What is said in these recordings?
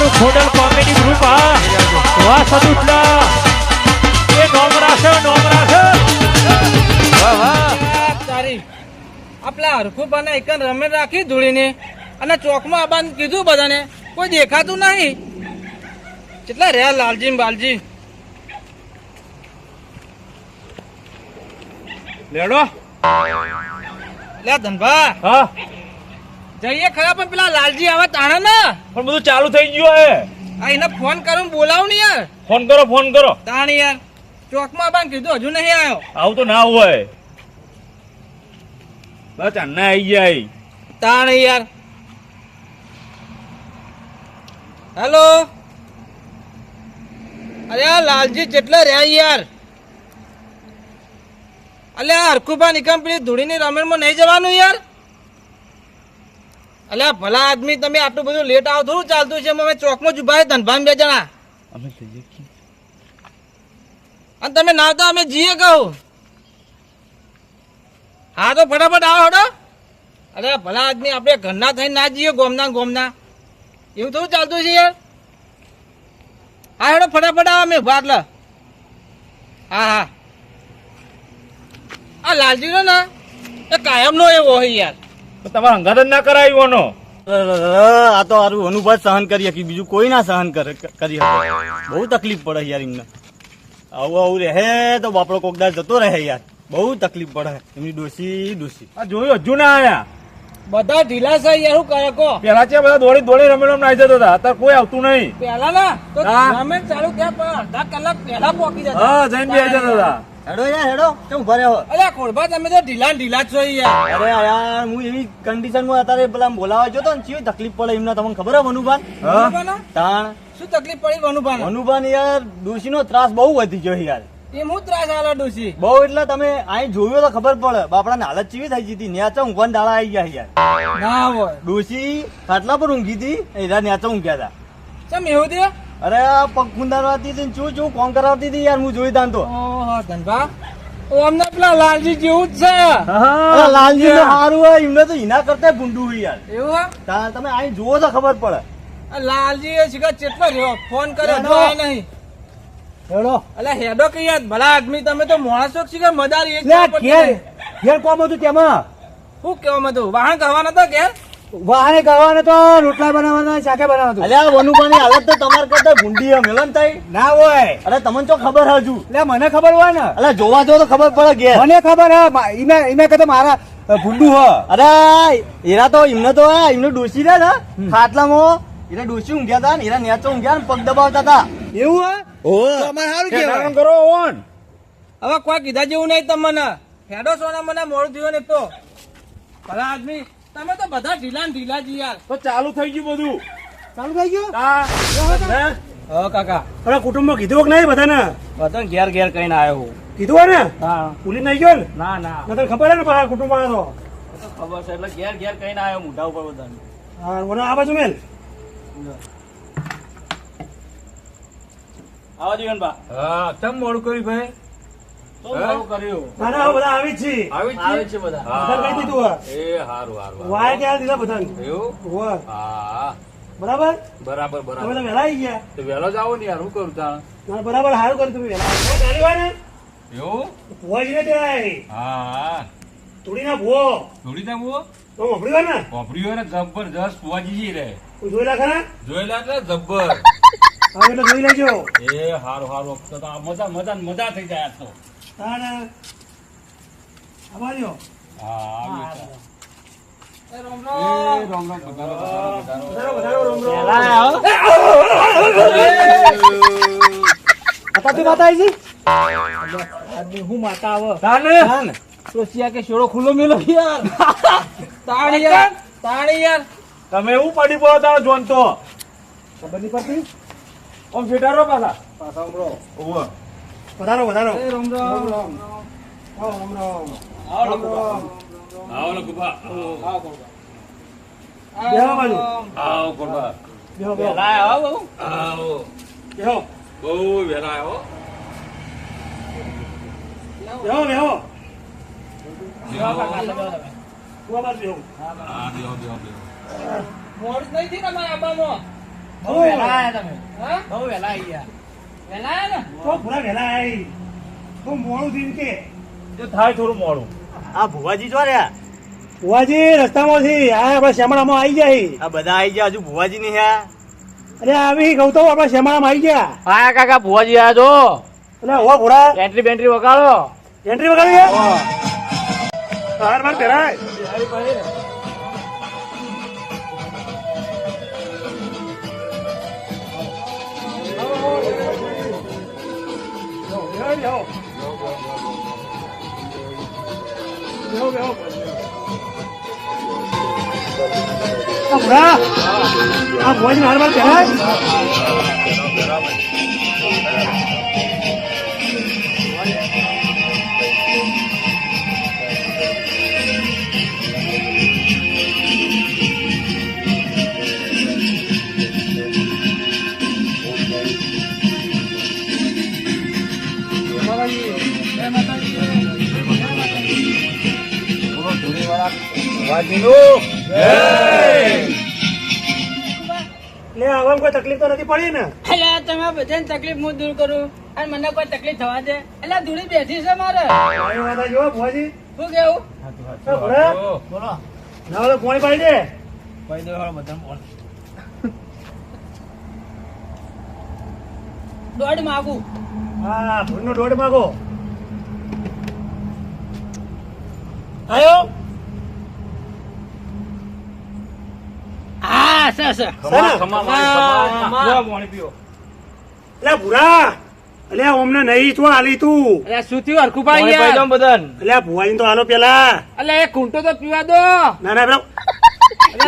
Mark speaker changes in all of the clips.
Speaker 1: અમારું Khodal comedy group આ વાહ સદુતલા એ નોમરા છે નોમરા છે વાહ વાહ.
Speaker 2: તારી. આપલા હરખું બને એક રમે રાખી ધૂળીને અને ચોકમાં આબાન કીધું બધાને કોઈ દેખાતું નહીં. કેટલા રહ્યા લાલજી બાલજી?
Speaker 1: લેડો.
Speaker 2: લે ધનભા.
Speaker 1: હા.
Speaker 2: જઈએ ખરા પણ પેલા લાલજી આવે તાણા ને.
Speaker 1: પણ બધું ચાલુ થઈ ગયું હે.
Speaker 2: આ એને ફોન કરું બોલાવ ને યાર.
Speaker 1: ફોન કરો ફોન કરો.
Speaker 2: તાણ યાર ચોકમાં બાંધ કીધું હજુ નહીં આવ્યો.
Speaker 1: આવું તો ના હોય. બસ અન્ના આવી જાય
Speaker 2: તાણ યાર. હેલો? અરે આ લાલજી જેટલા રહ્યા યાર. અલ્યા આ હરખુભા નિકમ પેલી ધૂળીની રમણમાં નહીં જવાનું યાર? અલે ભલા આદમી તમે આટલું બધું લેટ આવો થોડું ચાલતું છે અમે ચોકમાં જ ઊભા ધનભાન બે જણા.
Speaker 1: અમે જઈએ
Speaker 2: અને તમે ના આવતા અમે જઈએ કહું. હા તો ફટાફટ આવો હડો. અરે ભલા આદમી આપણે ઘરના થઈને ના જઈએ ગોમના ગોમના. એવું થોડું ચાલતું છે યાર. હા હેડો ફટાફટ આવો અમે ઊભા એટલે હા હા. આ લાલજી નો ના એ કાયમ નો એવો હોય યાર.
Speaker 1: તમારે હંગાત ના કરાયું આનો.
Speaker 3: આ તો હારું અનુભવ સહન કરી શકી બીજું કોઈ ના સહન કરી શકે. બહુ તકલીફ પડે યાર એમને. આવું આવું રહે તો બાપડો કોકદાર જતો રહે યાર. બહુ તકલીફ પડે એમની ડોસી ડોસી
Speaker 1: આ જોયું હજુ ના આયા.
Speaker 2: બધા ઢીલા છે યાર શું કરે કો?
Speaker 1: પેલા છે બધા દોડી દોડી રમેલો નાઈ જતો હતા. અત્યારે કોઈ આવતું નહીં.
Speaker 2: પેલા ના તો રમે ચાલુ થયા પણ અડધા કલાક પેલા પહોંચી જતા.
Speaker 1: હા જઈને બેસી જતા હતા.
Speaker 3: હેડો યાર હેડો. કેમ ભરે રહ્યો
Speaker 2: અલ્યા કોળભા તમે તો ઢીલા ઢીલા છો યાર
Speaker 3: અરે યાર હું એવી કન્ડિશનમાં અત્યારે પેલા બોલાવા જતો ને ચીવી તકલીફ પડે એમને? તમને ખબર હે મનુભાન તાણ.
Speaker 2: શું તકલીફ પડી મનુભાન
Speaker 3: મનુભાન યાર ડોશીનો ત્રાસ બહુ વધી ગયો યાર.
Speaker 2: એ હું ત્રાસ આલા ડોશી?
Speaker 3: બહુ એટલે તમે અહીં જોયું તો ખબર પડે. બાપડાની હાલત ચીવી થઈ હતી? ન્યાચા ઊંઘવાના દાડા આવી ગયા યાર.
Speaker 2: ના હોય.
Speaker 3: ડોશી ખાટલા પર ઊંઘી હતી એ ન્યાચા ઊંઘ્યા હતા.
Speaker 2: ચમ એવું દે
Speaker 3: અરે પગ ખુંદારવાતી હતી શું શું કોમ કરાવતી હતી યાર? હું જોઈ તાન તો.
Speaker 2: ધનભા. અમને પેલા લાલજી જેવું જ છે.
Speaker 3: લાલજી સારું હોય એમને તો એના કરતા ગુંડું હોય યાર.
Speaker 2: એવું?
Speaker 3: તમે અહીં જુઓ તો ખબર પડે.
Speaker 2: લાલજી એ શીખા ચેટલો રહ્યો? ફોન કર્યો તો નહીં.
Speaker 3: હેડો.
Speaker 2: અલ્યા હેડો કે યાર ભલા આદમી તમે તો માણસો શીખર મદારી
Speaker 3: ઘેર ઘેર કોમ હતું તેમાં?
Speaker 2: શું કેવા માં તું વાહન કહેવાના હતા ઘેર?
Speaker 3: વાહને કરવાને તો રોટલા બનાવવાના શાકે બનાવવાનું. અલ્યા વનુભાની હાલત તો તમાર કરતા ભૂંડી મેલન થાય ના હોય. અરે તમને તો ખબર હજુ.
Speaker 4: એટલે મને ખબર હોય ને.
Speaker 3: અરે જોવા જો તો ખબર પડે ઘેર.
Speaker 4: મને ખબર હે મા- ઈને ઈને કહેતો મારા ભૂંડું હ.
Speaker 3: અરે એરા તો એમને તો હે, એમને ડોસી ને ખાટલામાં. એરા ડોસી ઊંઘ્યા હતા ને એરા નેચો ઊંઘ્યા ને પગ દબાવતા હતા.
Speaker 4: એવું હે?
Speaker 3: ઓ
Speaker 4: તો અમારે સારું
Speaker 1: કે
Speaker 4: કહેવાય
Speaker 1: કરો ઓન.
Speaker 2: હવે કોઈ કીધા જેવું નહીં તમને. હેડો સોના મને મોડું થયું ને તો. ભલા આદમી. તમે તો બધા ઢીલા ને ઢીલા જી યાર.
Speaker 1: તો ચાલુ થઈ ગયું બધું.
Speaker 4: ચાલુ થઈ ગયું?
Speaker 2: હા. કાકા.
Speaker 4: અરે કુટુંબમાં કીધું કે નહીં બધાને?
Speaker 2: બધા ઘેર ઘેર કહીને આવ્યો હું.
Speaker 4: કીધું હોય ને?
Speaker 2: હા.
Speaker 4: ભૂલી નહીં ગયો ને?
Speaker 2: ના ના.
Speaker 4: તને ખબર હે ને પાછા કુટુંબમાં તો?
Speaker 2: ખબર છે એટલે ઘેર ઘેર કહીને આવ્યો મોઢા ઉપર બધાને.
Speaker 4: હા ઓને આ બાજુ મેલ.
Speaker 2: આવા જીવનબા
Speaker 1: હા કેમ મોડું કર્યું ભાઈ?
Speaker 4: બરાબર?
Speaker 1: બરાબર બરાબર.
Speaker 4: તો આવી ગયા.
Speaker 1: તો વહેલો જ ને યાર હું કરું તાણ?
Speaker 4: બરાબર સારું કર્યું તમે વહેલા આવ્યા. ચાલી હોય ને
Speaker 1: એવું?
Speaker 4: ભુવાજીને ત્યાં
Speaker 1: હા. થોડી ના બુઓ
Speaker 4: તો મોકલી હોય ને?
Speaker 1: વાપરી હોય ને જબરજસ્ત ફુવાજી રે.
Speaker 4: જોયેલા ખરા
Speaker 1: જોયેલા એટલે જબ્બર.
Speaker 4: હવે જોઈ લેજો.
Speaker 1: એ હારું હારું તો તો આ મજા મજા મજા થઈ જાય આજ તો.
Speaker 4: તાણ આભારીઓ
Speaker 1: હા
Speaker 2: રોમ
Speaker 1: એ
Speaker 2: રોમ.
Speaker 4: માતા આવી.
Speaker 2: હું માતા આવો? સોસિયા કે શેડો ખુલ્લો મેલો યાર. તાણ યાર તાણ યાર.
Speaker 1: તમે એવું પડી પડો તારો જોન તો.
Speaker 4: ખબર નહીં પડતી?
Speaker 1: આમ ફેટારો પાછા.
Speaker 4: પાછા ઉમરો.
Speaker 1: ઓવે.
Speaker 4: વધારો વધારો
Speaker 2: એ રોમ રોમ
Speaker 4: રોમ આવો રોમ રોમ
Speaker 2: આવો.
Speaker 4: રોમ
Speaker 1: આવો લો ગુભા.
Speaker 2: આવો.
Speaker 4: બેહો બાજુ.
Speaker 1: આવો ગુભા.
Speaker 4: બેહો બેહો
Speaker 2: વહેલા આવો બહુ.
Speaker 1: આવો
Speaker 4: બેહો
Speaker 1: બહુ વહેલા આવ્યો
Speaker 4: બેહો બેહો
Speaker 2: બેહો બેહો તમે.
Speaker 4: બેહો
Speaker 1: હા બેહો બેહો બેહો
Speaker 2: મોડું નહીં અમારા બહુ વહેલા આયા તમે હા? બહુ વહેલા આઈ ગયા વહેલા ને.
Speaker 4: તો ભૂરા વહેલા આવી તો મોડું થયું કે.
Speaker 1: તો થાય થોડું મોડું. આ ભુવાજી જો રહ્યા.
Speaker 4: ભુવાજી રસ્તામાંથી આ આપણા શ્યામળામાં આવી જાય.
Speaker 1: આ બધા આવી ગયા હજુ ભુવાજી નહીં હે?
Speaker 4: અરે આવી કહું તો આપણા શ્યામળામાં આવી ગયા.
Speaker 2: હા કાકા ભુવાજી આયા જો.
Speaker 4: એટલે હો
Speaker 2: બેટરી બેટરી વગાડો.
Speaker 4: એન્ટ્રી વગાડી ગયા હાર માર પહેરાય. આ ભુવાજી હાર માર પહેરાય એટલે આવામાં કોઈ તકલીફ તો નથી પડી ને?
Speaker 5: એટલે તમે બધાને તકલીફ હું દૂર કરું? અને મને કોઈ તકલીફ થવા દે? એટલે ધૂળી બેઠી છે મારે.
Speaker 4: જો ભોજી
Speaker 5: શું કેવું?
Speaker 2: બોલો.
Speaker 4: ના તો પાણી પાડી દે.
Speaker 2: પાડી દે બોલ
Speaker 5: દોઢ માગું.
Speaker 4: હા ભૂલનો દોઢ માગો. આયો?
Speaker 5: હા છે છે.
Speaker 4: ખમા,
Speaker 1: ખમા,
Speaker 2: ખમા.
Speaker 1: પાણી પીઓ.
Speaker 4: એટલે ભૂરા એટલે અમને નહીં તું હાલી તું.
Speaker 2: અરે શું થયું હરખું
Speaker 1: પાણી
Speaker 2: યાર.
Speaker 1: બધાને.
Speaker 4: એટલે ભુવાજી તો હાલો પેલા.
Speaker 2: અલે એ ખૂંટો તો પીવા દો.
Speaker 4: ના ના પેલા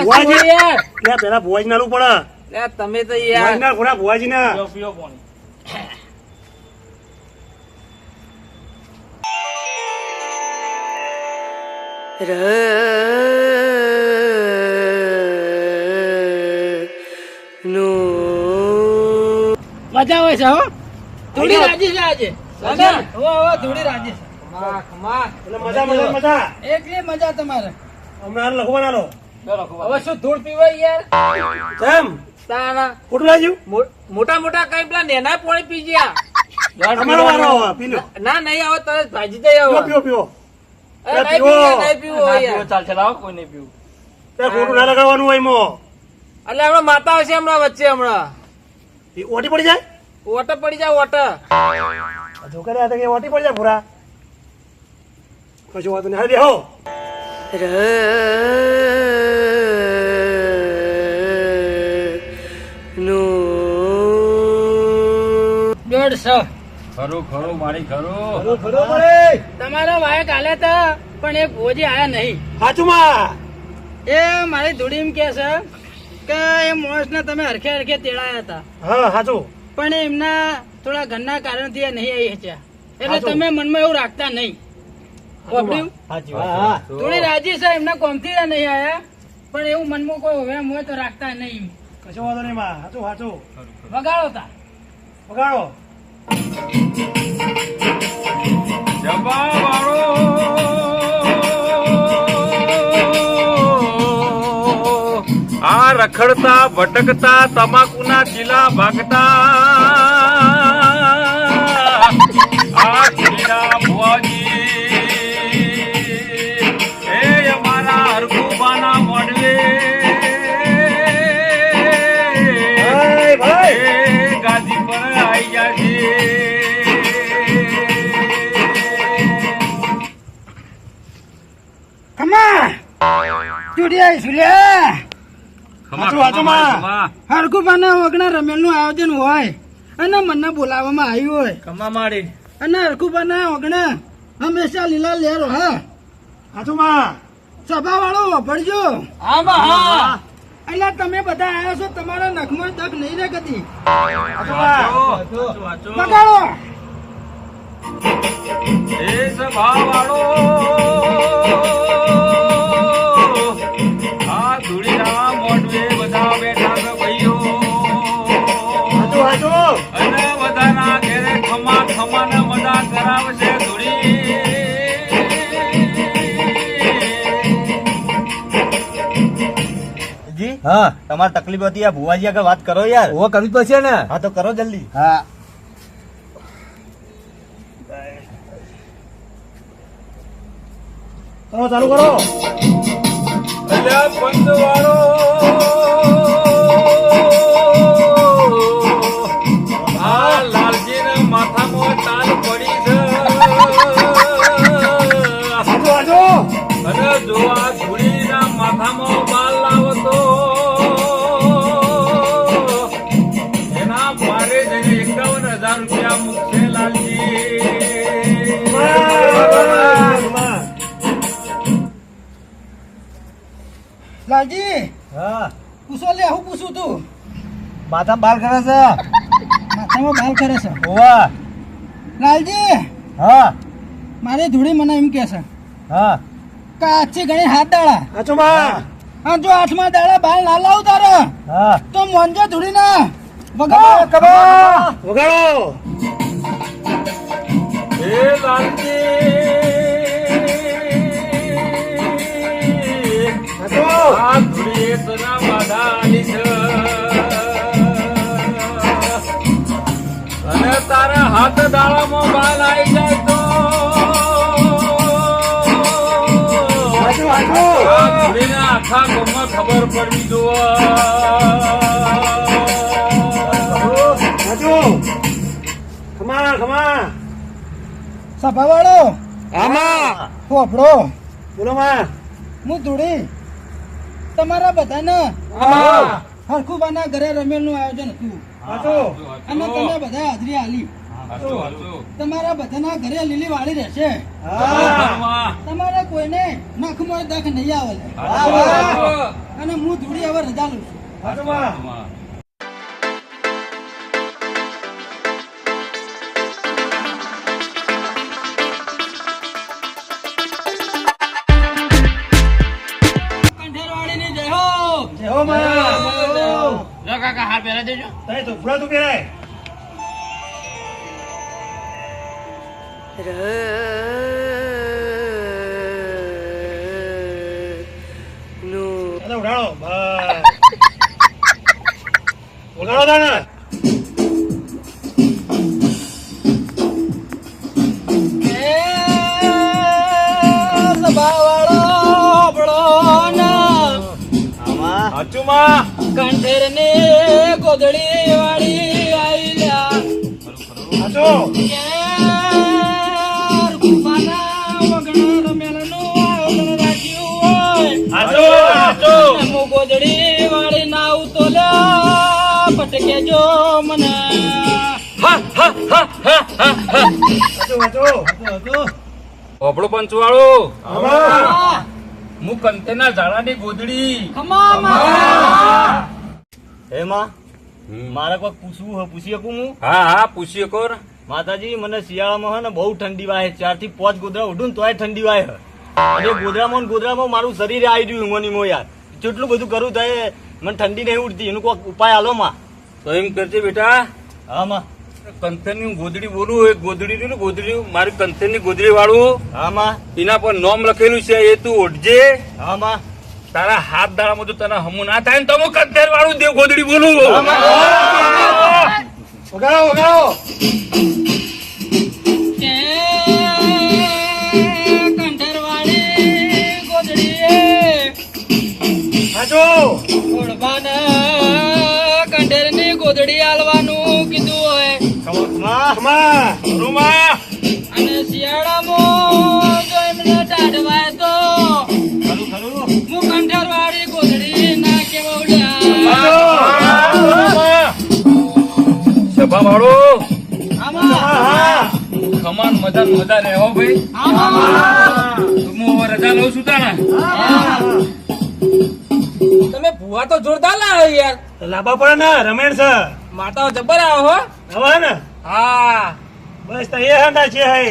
Speaker 4: ભુવાજી.
Speaker 2: યાર.
Speaker 4: એટલે પેલા ભુવાજી નાલું પડે.
Speaker 2: તમે તો યાર.
Speaker 4: ના ઘોડા ભુવાજી ના.
Speaker 1: પીઓ
Speaker 5: મજા હોય છે હો. ધૂળી રાજી છે આજે. હો હો ધૂળી રાજી છે.
Speaker 2: ખમા ખમા
Speaker 4: મજા મજા મજા.
Speaker 5: એકલી મજા તમારે.
Speaker 4: હમણાં લખવા
Speaker 2: હવે શું ધૂળ પીવાય યાર?
Speaker 4: કેમ
Speaker 2: તાના
Speaker 4: ખોટું લાગ્યું?
Speaker 2: મોટા મોટા કઈ પેલા નેના પોણી પી ગયા. ના નહીં આવે તરત ભાજી જઈ
Speaker 4: પીવો પીવો પીવો
Speaker 2: માતા હશે હમણાં વચ્ચે હમણાં.
Speaker 4: ઓટી પડી જાય?
Speaker 2: ઓટર પડી જાય ઓટર
Speaker 4: છોકરી હતા કે ઓટી પડી જાય ભૂરા. કશું વાંધો નહીં હાલ
Speaker 5: દોઢસો.
Speaker 1: ખરું ખરું મારી ખરું.
Speaker 4: ખરો ખરું પડે
Speaker 5: તમારો વાયક હાલે તો પણ એ ભોજી આયા નહીં.
Speaker 4: સાચું માં.
Speaker 5: એ મારી ધૂળી એમ કે છે કે એ માણસને તમે હરખે હરખે તેડાયા હતા.
Speaker 4: હા સાચું
Speaker 5: પણ એમના થોડા ઘરના કારણથી એ નહીં આવી હચ્યા એટલે તમે મનમાં એવું રાખતા નહીં. થોડી રાજી છે એમના કોમથી નહીં આયા. પણ એવું મનમાં કોઈ વેમ હોય તો રાખતા નહીં.
Speaker 4: કશો વાંધો નહીં માં. સાચું સાચું.
Speaker 5: વગાડો તા.
Speaker 4: વગાડો.
Speaker 1: જબા વાળો. આ રખડતા ભટકતા તમાકુના ચીલા ભાગતા. આ ચીલા ભુવાજી એ અમારા હરખુબાના મોડવે ગાદી પર આઈ છે
Speaker 5: ખમા ચૂડિયા સુલ્યા
Speaker 4: સાચું સાચું માં
Speaker 5: હરકુબાના વગણા રમેલનું આયોજન હોય અને મને બોલાવવામાં આવ્યું હોય.
Speaker 2: ખમા મારી
Speaker 5: અને હરકુબાના વગણા હંમેશા લીલા લેર હા
Speaker 4: સાચું
Speaker 5: સભા વાળો વાપરજો
Speaker 2: હા.
Speaker 5: એટલે તમે બધા આવ્યા છો તમારા નખમાં તક નહીં રે કદી બગાડો.
Speaker 1: એ સભાવાળો. આ
Speaker 6: હા
Speaker 3: તમારે તકલીફ હતી આ ભુવાજી આગળ વાત કરો યાર.
Speaker 7: ઓ કરવી જ પડશે ને.
Speaker 3: હા તો કરો જલ્દી.
Speaker 7: હા.
Speaker 4: કરો ચાલુ કરો.
Speaker 1: પંચવાળો લાલજી
Speaker 7: હા.
Speaker 5: પૂછો લે હું પૂછું તું?
Speaker 7: માથા બાલ કરે છે.
Speaker 5: માથામાં બાલ કરે છે.
Speaker 7: ઓવા
Speaker 5: લાલજી
Speaker 7: હા.
Speaker 5: મારી ધૂળી મને એમ કે છે.
Speaker 7: હા.
Speaker 5: કાચી ગણી હાથ દાડા
Speaker 4: આજો માં
Speaker 5: અને જો આઠમા દાડા બાલ ના લાવ તારે.
Speaker 7: હા.
Speaker 5: તો મોંજે ધૂળી ના વગાડ.
Speaker 7: કબો
Speaker 4: વગાડો.
Speaker 1: હે લાલજી. અને તારા હાથ દાડામાં બાલ આવી જાય તો. આખા ગામમાં ખબર પડવી જોવા.
Speaker 4: આજો ખમા ખમા.
Speaker 5: સભા વાળો
Speaker 4: આમાં
Speaker 5: ફોફડો
Speaker 4: બોલો માં.
Speaker 5: હું ધૂળી. તમારા બધાના હરખુબાના ઘરે રમેલનું આયોજન હતું. અને તમે બધા હાજરી આલી તમારા બધાના ઘરે લીલી વાળી રહેશે તમારે કોઈને નખમાં દખ નહીં આવે અને હું ધૂળી હવે રજા લઉં છું.
Speaker 2: પહેલા દેજો.
Speaker 4: તને તો ફૂલા તું પહેરાય.
Speaker 5: હું ગોદડી વાળી ના ઉતો લ્યા પટકે જો મને.
Speaker 1: ઓપડો પંચવાળો. હું કંતેના ઝાડાની ગોદડી.
Speaker 3: હે માં? મારે કોઈ પૂછવું પૂછી શકું હું
Speaker 1: હા હા પૂછીએ કોર
Speaker 3: માતાજી મને શિયાળામાં હે ને બહુ ઠંડી વાય ચારથી પાંચ ગોદરા ઉઠું ને તોય ઠંડી વાય હે અને ગોદરામાં ને ગોદરામાં મારું શરીર આવી રહ્યું હિમોની મો યાર. જેટલું બધું કરું થાય મને ઠંડી નહીં ઉઠતી એનું કોઈ ઉપાય આલો માં.
Speaker 1: તો એમ કરજે બેટા.
Speaker 3: હા માં.
Speaker 1: કંથેરની ગોદડી બોલું એ ગોદડી રહ્યું ને ગોદડી મારી કંથેરની ગોદડી વાળું.
Speaker 3: હા માં.
Speaker 1: એના પર નોમ લખેલું છે એ તું ઓઢજે
Speaker 3: હા માં.
Speaker 1: તારા હાથ દાડામાં જો તને હમું ના થાય ને તો હું કંથેર વાળું દેવ ગોદડી બોલું.
Speaker 4: વગાડો વગાડો.
Speaker 5: કંઠેરની ગોદડી આલવાનું કીધું હોય.
Speaker 1: રૂમા. વાળો. ખમાન મજા મજા રહેવો ભાઈ. હું હવે રજા લઉં છું તાણા.
Speaker 2: તમે ભૂવા તો જોરદાર લાવો યાર.
Speaker 4: લાંબા પડે ને રમેણ સર
Speaker 2: માતા જબર આવો હો.
Speaker 4: હવે ને.
Speaker 2: હા.
Speaker 4: બસ તો એ હંડા છે હે.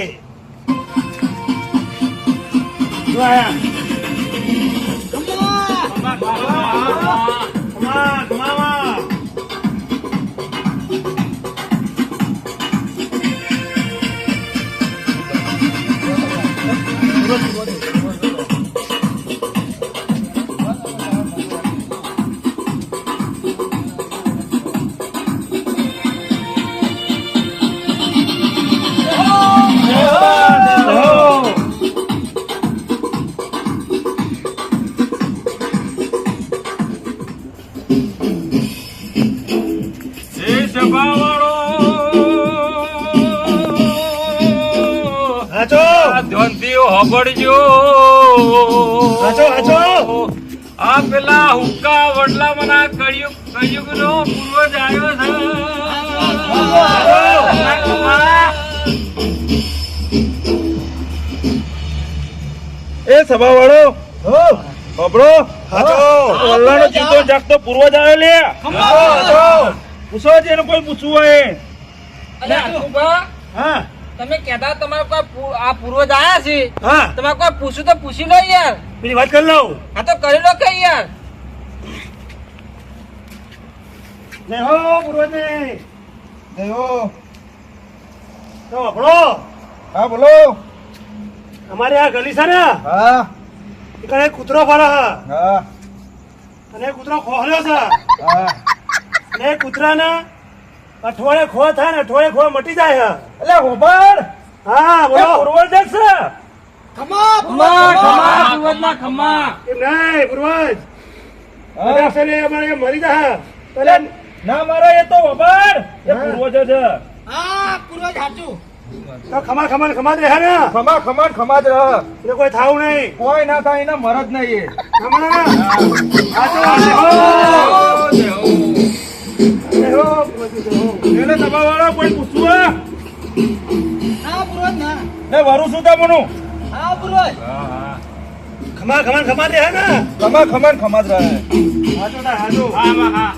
Speaker 4: જો આયા. કમા કમા
Speaker 1: સભાવાળો આ પેલા હુક્કા વડલા મના કળિયુગ કળિયુગનો પૂર્વજ આવ્યો છે.
Speaker 4: એ સભા વાળો બબડો વલ્લાનો જીતો જાગતો પૂર્વજ આવ્યો લે પૂછો છે એને કોઈ પૂછવું હોય. હા.
Speaker 2: તમે કહેતા તમારે કોઈ આ પૂર્વજ આયા છે?
Speaker 4: હા.
Speaker 2: તમારે કોઈ પૂછ્યું તો પૂછી લો યાર.
Speaker 4: પેલી વાત કરી લઉં
Speaker 2: હા તો કરી લો કે યાર.
Speaker 4: જય હો પૂર્વજ. ને તો આપણો
Speaker 7: હા બોલો.
Speaker 4: અમારે આ ગલી છે ને?
Speaker 7: હા.
Speaker 4: એ કૂતરો ફરે
Speaker 7: હા.
Speaker 4: અને એ કૂતરો ખોહર્યો છે.
Speaker 7: હા.
Speaker 4: અને કૂતરાને અઠવાડિયે ખો થાય ને અઠવાડિયે ખો મટી જાય
Speaker 7: એટલે હોબર
Speaker 4: હા બોલો. પૂર્વજ જ છે.
Speaker 2: ખમા ખમા પૂર્વજના ખમા.
Speaker 4: એમ નહીં પૂર્વજ અરે અમારે મરી જાય. પેલા
Speaker 7: ના મારો એ તો હોબર એ પૂર્વજ છે.
Speaker 2: હા પૂર્વજ સાચું.
Speaker 4: તો ખમા ખમા ખમા દે ને.
Speaker 7: ખમા ખમા ખમા જ રહ.
Speaker 4: એટલે કોઈ થાવું નહીં.
Speaker 7: કોઈ ના થાય એના મરજ નહીં
Speaker 4: ખમા. હો હો
Speaker 7: એને તમારા વાળા કોઈ પૂછવું હે?
Speaker 2: હા પૂર્વજ ના.
Speaker 7: ને વરું શું તમનું
Speaker 2: હા પૂર્વજ
Speaker 4: ખમા ખમા ખમા દે હે ને.
Speaker 7: ખમા ખમા ખમા જ રહે.
Speaker 4: હાચો તા હાચો
Speaker 1: આમાં હા.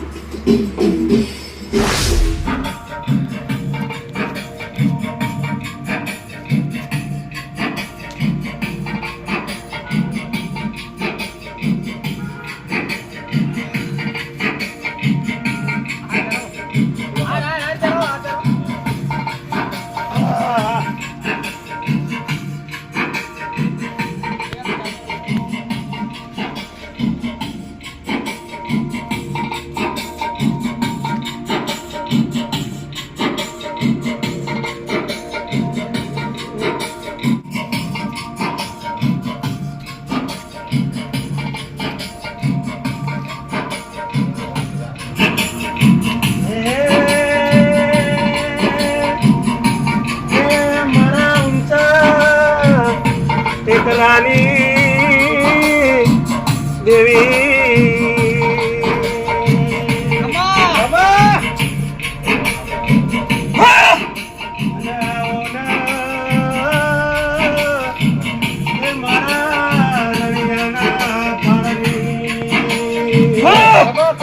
Speaker 2: ખમા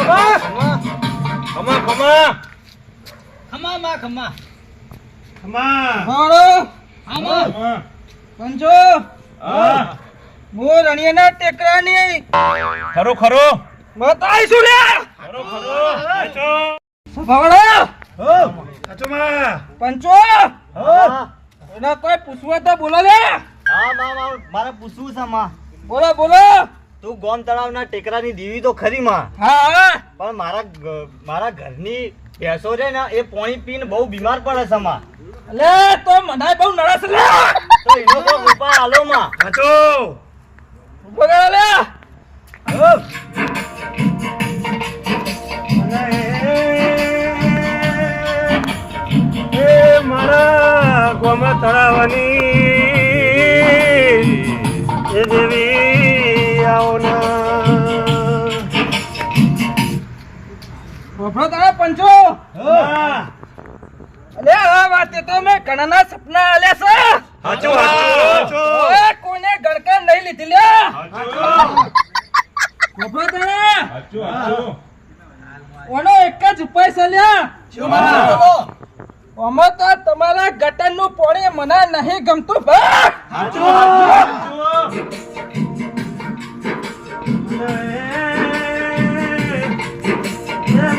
Speaker 7: ખમા ખમા
Speaker 2: માં ખમા
Speaker 4: ખમા
Speaker 2: મારો આમાં પંચો
Speaker 7: હા
Speaker 2: હું રણિયાના ટેકરાની
Speaker 7: ખરો ખરો
Speaker 2: બતાઈ શું લે
Speaker 7: ખરો ખરો
Speaker 2: ભવડો પંચો
Speaker 3: હા
Speaker 2: એના કોઈ પૂછવા તો બોલો લે
Speaker 3: માં માં માં
Speaker 2: બોલો બોલો
Speaker 3: તું ગોમ તળાવના ટેકરાની દેવી તો ખરી માં.
Speaker 2: હા
Speaker 3: પણ મારા મારા ઘરની ભેંસો છે ને એ પોણી પીને બહુ બીમાર પડે છે માં.
Speaker 2: લે તો મનાય બહુ નરસ લે!
Speaker 3: તો એનો તો ઉપાય આલો માં.
Speaker 2: ઊભો કરો લે!
Speaker 4: મારા ગોમ તળાવની એ દેવી
Speaker 2: તારા પંચો? અલે આ વાતે તો મેં ઘણાના સપના આલ્યા છે. કોઈને ગણકા નહીં લીધી લે. તારા ઓનો એક જ ઉપાય છે લ્યા તો તમારા ગટરનું પાણી મને નહીં ગમતું ભાઈ.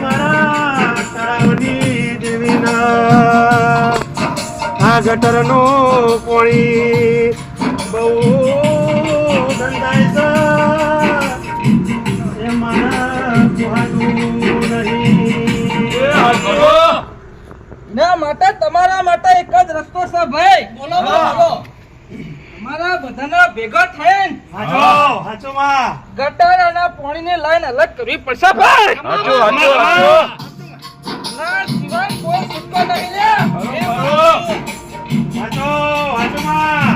Speaker 4: મારા તળાવની દેવીના આ ગટરનું બહુ ધંધાય છે એ મારા કુહાનું નહીં
Speaker 2: ના માટે તમારા માટે એક જ રસ્તો છે, ભાઈ. બોલો બોલો. મારા બધાના ભેગા થઈને
Speaker 4: હાચો હાચો માં
Speaker 2: ગટર અને પાણીને લાઈન અલગ કરવી પડશે ભાઈ.
Speaker 4: હાચો હાચો
Speaker 2: ના સિવાય કોઈ
Speaker 5: સુટકો નહીં લે. હાચો હાચો માં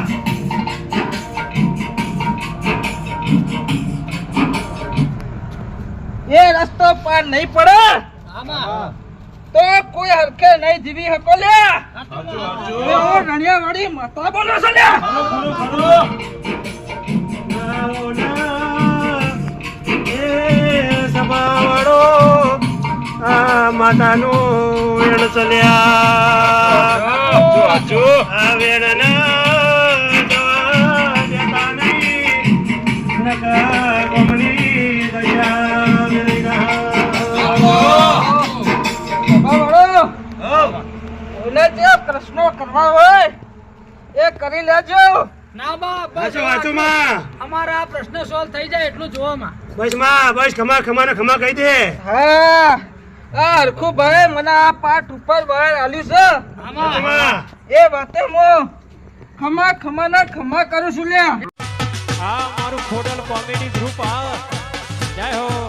Speaker 5: એ રસ્તો પાર નહીં પડે. આમાં. તો કોઈ હરકે નહીં જીવી હકો લ્યા. રણિયા વાળી માતા બોલો છો લ્યા.
Speaker 4: માતાનું વેણ ચલ્યા
Speaker 1: વેણ હાચું.
Speaker 5: પ્રશ્નો કરવા હોય એ કરી લેજો.
Speaker 8: ના બા બસ
Speaker 4: વાંચો માં.
Speaker 8: અમારા આ પ્રશ્ન સોલ્વ થઈ જાય એટલું જોવામાં
Speaker 4: બસમાં બસ ખમા ખમા ને ખમા કહી દે.
Speaker 5: હા આ હરખું ભાઈ મને આ પાઠ ઉપર બહાર આલ્યું છે.
Speaker 4: ખમા
Speaker 5: એ વાતે હું ખમા ખમા ના ખમા કરું છું લ્યા.
Speaker 1: આ મારું ખોડલ કોમેડી ગ્રુપ આ. જય હો.